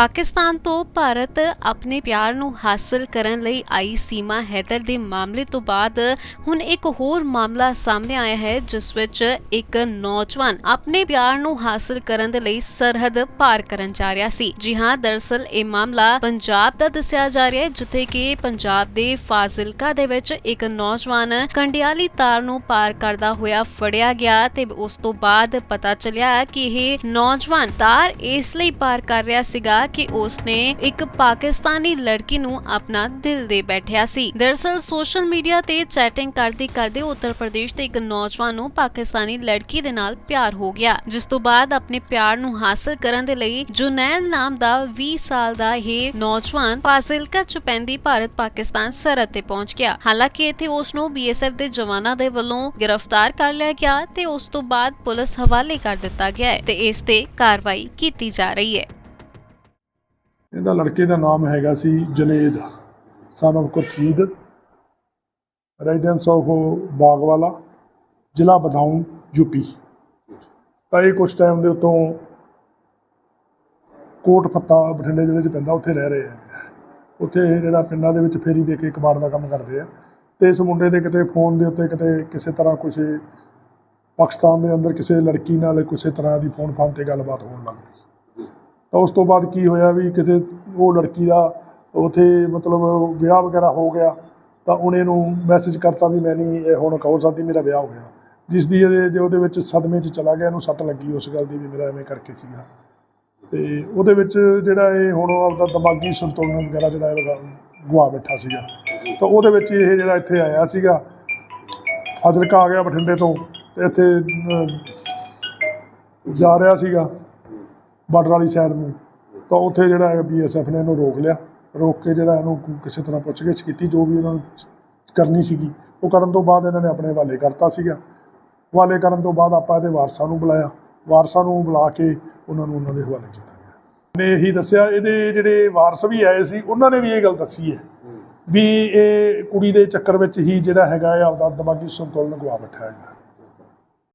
ਪਾਕਿਸਤਾਨ ਤੋਂ ਭਾਰਤ ਆਪਣੇ ਪਿਆਰ ਨੂੰ ਹਾਸਲ ਕਰਨ ਲਈ ਆਈ ਸੀਮਾ ਹੈਦਰ ਦੇ ਮਾਮਲੇ ਤੋਂ ਬਾਅਦ ਹੁਣ ਇੱਕ ਹੋਰ ਮਾਮਲਾ ਸਾਹਮਣੇ ਆਇਆ ਹੈ, ਜਿਸ ਵਿੱਚ ਇੱਕ ਨੌਜਵਾਨ ਆਪਣੇ ਪਿਆਰ ਨੂੰ ਹਾਸਲ ਕਰਨ ਦੇ ਲਈ ਸਰਹੱਦ ਪਾਰ ਕਰਨ ਜਾ ਰਿਹਾ ਸੀ। ਜੀ ਹਾਂ, ਦਰਅਸਲ ਇਹ ਮਾਮਲਾ ਪੰਜਾਬ ਦਾ ਦੱਸਿਆ ਜਾ ਰਿਹਾ ਹੈ, ਜਿੱਥੇ ਕਿ ਪੰਜਾਬ ਦੇ ਫਾਜ਼ਿਲਕਾ ਦੇ ਵਿੱਚ ਇੱਕ ਨੌਜਵਾਨ ਕੰਡਿਆਲੀ ਤਾਰ ਨੂੰ ਪਾਰ ਕਰਦਾ ਹੋਇਆ ਫੜਿਆ ਗਿਆ ਤੇ ਉਸ ਤੋਂ ਬਾਅਦ ਪਤਾ ਚੱਲਿਆ ਕਿ ਇਹ ਨੌਜਵਾਨ ਤਾਰ ਇਸ ਲਈ ਪਾਰ ਕਰ ਰਿਹਾ ਸੀਗਾ ਕਿ ਉਸਨੇ ਇੱਕ ਪਾਕਿਸਤਾਨੀ ਲੜਕੀ ਨੂੰ ਆਪਣਾ ਦਿਲ ਦੇ ਬੈਠਿਆ ਸੀ। ਦਰਅਸਲ ਸੋਸ਼ਲ ਮੀਡੀਆ ਤੇ ਚੈਟਿੰਗ ਕਰਦੇ ਕਰਦੇ ਉੱਤਰ ਪ੍ਰਦੇਸ਼ ਦੇ ਇੱਕ ਨੌਜਵਾਨ ਨੂੰ ਪਾਕਿਸਤਾਨੀ ਲੜਕੀ ਦੇ ਨਾਲ ਪਿਆਰ ਹੋ ਗਿਆ, ਜਿਸ ਤੋਂ ਬਾਅਦ ਆਪਣੇ ਪਿਆਰ ਨੂੰ ਹਾਸਲ ਕਰਨ ਦੇ ਲਈ ਜੁਨੈਲ ਨਾਮ ਦਾ 20 ਸਾਲ ਦਾ ਇਹ ਨੌਜਵਾਨ ਫਾਜ਼ਿਲਕਾ ਚ ਪੈਂਦੀ ਭਾਰਤ ਪਾਕਿਸਤਾਨ ਸਰਹੱਦ ਤੇ ਪਹੁੰਚ ਗਿਆ। ਹਾਲਾਂਕਿ ਇੱਥੇ ਉਸ ਨੂੰ ਬੀਐਸਐਫ ਦੇ ਜਵਾਨਾਂ ਦੇ ਵੱਲੋਂ ਗ੍ਰਿਫਤਾਰ ਕਰ ਲਿਆ ਗਿਆ ਤੇ ਉਸ ਤੋਂ ਬਾਅਦ ਪੁਲਿਸ ਹਵਾਲੇ ਕਰ ਦਿੱਤਾ ਗਿਆ ਹੈ ਤੇ ਇਸ ਤੇ ਕਾਰਵਾਈ ਕੀਤੀ ਜਾ ਰਹੀ ਹੈ। ਇਹਦਾ ਲੜਕੇ ਦਾ ਨਾਮ ਹੈਗਾ ਸੀ Junaid, son of Khurshid residence of Bagwala, ਜ਼ਿਲ੍ਹਾ ਬਦਾਊਂ ਯੂਪੀ ਤਾਂ ਇਹ ਕੁਝ ਟਾਈਮ ਦੇ ਉਤੋਂ ਕੋਟ ਫੱਤਾ ਬਠਿੰਡੇ ਜ਼ਿਲ੍ਹੇ 'ਚ ਪੈਂਦਾ, ਉੱਥੇ ਰਹਿ ਰਹੇ ਆ। ਉੱਥੇ ਇਹ ਜਿਹੜਾ ਪਿੰਡਾਂ ਦੇ ਵਿੱਚ ਫੇਰੀ ਦੇ ਕੇ ਕਬਾੜ ਦਾ ਕੰਮ ਕਰਦੇ ਆ। ਤੇ ਇਸ ਮੁੰਡੇ ਦੇ ਕਿਤੇ ਫੋਨ ਦੇ ਉੱਤੇ ਕਿਤੇ ਕਿਸੇ ਤਰ੍ਹਾਂ ਕੁਝ ਪਾਕਿਸਤਾਨ ਦੇ ਅੰਦਰ ਕਿਸੇ ਲੜਕੀ ਨਾਲ ਕਿਸੇ ਤਰ੍ਹਾਂ ਦੀ ਫੋਨ ਫਾਨ ਤੇ ਗੱਲਬਾਤ ਹੋਣ ਲੱਗ ਪਈ। ਤਾਂ ਉਸ ਤੋਂ ਬਾਅਦ ਕੀ ਹੋਇਆ ਵੀ ਕਿਸੇ ਉਹ ਲੜਕੀ ਦਾ ਉਥੇ ਮਤਲਬ ਵਿਆਹ ਵਗੈਰਾ ਹੋ ਗਿਆ, ਤਾਂ ਉਹਨੇ ਨੂੰ ਮੈਸੇਜ ਕਰਤਾ ਵੀ ਮੈਂ ਨਹੀਂ, ਇਹ ਹੁਣ ਕਹੋ ਸਾਦੀ ਮੇਰਾ ਵਿਆਹ ਹੋ ਗਿਆ। ਜਿਸ ਦੀ ਜੇ ਉਹਦੇ ਵਿੱਚ ਸਦਮੇ 'ਚ ਚਲਾ ਗਿਆ, ਇਹਨੂੰ ਸੱਟ ਲੱਗੀ ਉਸ ਗੱਲ ਦੀ ਵੀ ਮੇਰਾ ਐਵੇਂ ਕਰਕੇ ਸੀਗਾ। ਤੇ ਉਹਦੇ ਵਿੱਚ ਜਿਹੜਾ ਇਹ ਹੁਣ ਆਪਦਾ ਦਿਮਾਗੀ ਸੰਤੁਲਨ ਵਗੈਰਾ ਜਿਹੜਾ ਇਹ ਗੁਆ ਬੈਠਾ ਸੀਗਾ। ਤਾਂ ਉਹਦੇ ਵਿੱਚ ਇਹ ਜਿਹੜਾ ਇੱਥੇ ਆਇਆ ਸੀਗਾ, ਫਾਜ਼ਿਲਕਾ ਆ ਗਿਆ ਬਠਿੰਡੇ ਤੋਂ, ਤੇ ਇੱਥੇ ਜਾ ਰਿਹਾ ਸੀਗਾ। ਬਾਰਡਰ ਵਾਲੀ ਸਾਈਡ ਨੂੰ। ਤਾਂ ਉੱਥੇ ਜਿਹੜਾ ਹੈ ਬੀਐਸਐਫ ਨੇ ਇਹਨੂੰ ਰੋਕ ਲਿਆ। ਰੋਕ ਕੇ ਜਿਹੜਾ ਇਹਨੂੰ ਕਿਸੇ ਤਰ੍ਹਾਂ ਪੁੱਛਗਿੱਛ ਕੀਤੀ, ਜੋ ਵੀ ਉਹਨਾਂ ਨੂੰ ਕਰਨੀ ਸੀਗੀ। ਉਹ ਕਰਨ ਤੋਂ ਬਾਅਦ ਇਹਨਾਂ ਨੇ ਆਪਣੇ ਹਵਾਲੇ ਕਰਤਾ ਸੀਗਾ। ਹਵਾਲੇ ਕਰਨ ਤੋਂ ਬਾਅਦ ਆਪਾਂ ਇਹਦੇ ਵਾਰਸਾਂ ਨੂੰ ਬੁਲਾਇਆ। ਵਾਰਸਾਂ ਨੂੰ ਬੁਲਾ ਕੇ ਉਹਨਾਂ ਨੂੰ ਉਹਨਾਂ ਦੇ ਹਵਾਲੇ ਕੀਤਾ ਗਿਆ। ਨੇ ਇਹੀ ਦੱਸਿਆ, ਇਹਦੇ ਜਿਹੜੇ ਵਾਰਸ ਵੀ ਆਏ ਸੀ, ਉਹਨਾਂ ਨੇ ਵੀ ਇਹ ਗੱਲ ਦੱਸੀ ਹੈ। ਵੀ ਇਹ ਕੁੜੀ ਦੇ ਚੱਕਰ ਵਿੱਚ ਹੀ ਜਿਹੜਾ ਹੈਗਾ ਹੈ ਆਪਦਾ ਦਿਮਾਗੀ ਸੰਤੁਲਨ ਗਵਾ ਬੈਠਾ ਹੈਗਾ